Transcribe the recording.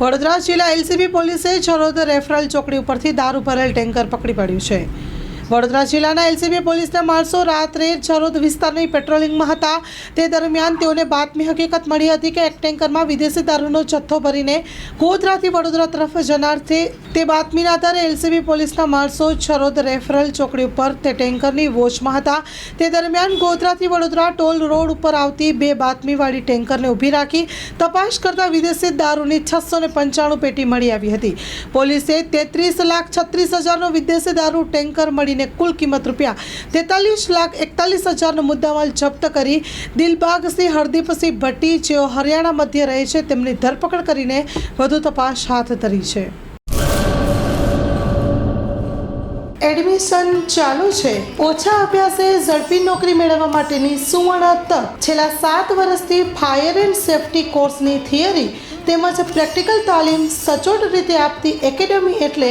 વડોદરા જિલ્લા એલસીબી પોલીસે છરોદ રેફરલ ચોકડી ઉપરથી દારૂ ભરેલ ટેન્કર પકડી પાડ્યું છે. વડોદરા જિલ્લાના એલસીબી પોલીસના માણસો રાત્રે છરોદ વિસ્તારની પેટ્રોલિંગમાં હતા. તે દરમિયાન તેઓને બાતમી હકીકત મળી હતી કે એક ટેન્કરમાં વિદેશી દારૂનો જથ્થો ભરીને ગોધરાથી વડોદરા તરફ જનાર છે તે બાતમીના આધારે એલસીબી પોલીસના માણસો છરોદ રેફરલ ચોકડી ઉપર તે ટેન્કરની વોચમાં હતા. તે દરમિયાન ગોધરાથી વડોદરા ટોલ રોડ ઉપર આવતી બે બાતમીવાળી ટેન્કરને ઊભી રાખી તપાસ કરતા વિદેશી દારૂની છસો પંચાણું પેટી મળી આવી હતી. પોલીસે તેત્રીસ લાખ છત્રીસ હજારનો વિદેશી દારૂ ટેન્કર મળીને કુલ કિંમત રૂપિયા તેતાલીસ લાખ એકતાલીસ હજારનો મુદ્દામાલ જપ્ત કરી દિલબાગસિંહ હરદીપસિંહ ભટ્ટી, જેઓ હરિયાણા મધ્ય રહે છે, તેમની ધરપકડ કરીને વધુ તપાસ હાથ ધરી છે. એડમિશન ચાલુ છે. ઓછા અભ્યાસે ઝડપી નોકરી મેળવવા માટેની સુવર્ણ તક. છેલ્લા સાત વર્ષથી ફાયર એન્ડ સેફટી કોર્સની થિયરી તેમજ પ્રેક્ટિકલ તાલીમ સચોટ રીતે આપતી એકેડમી એટલે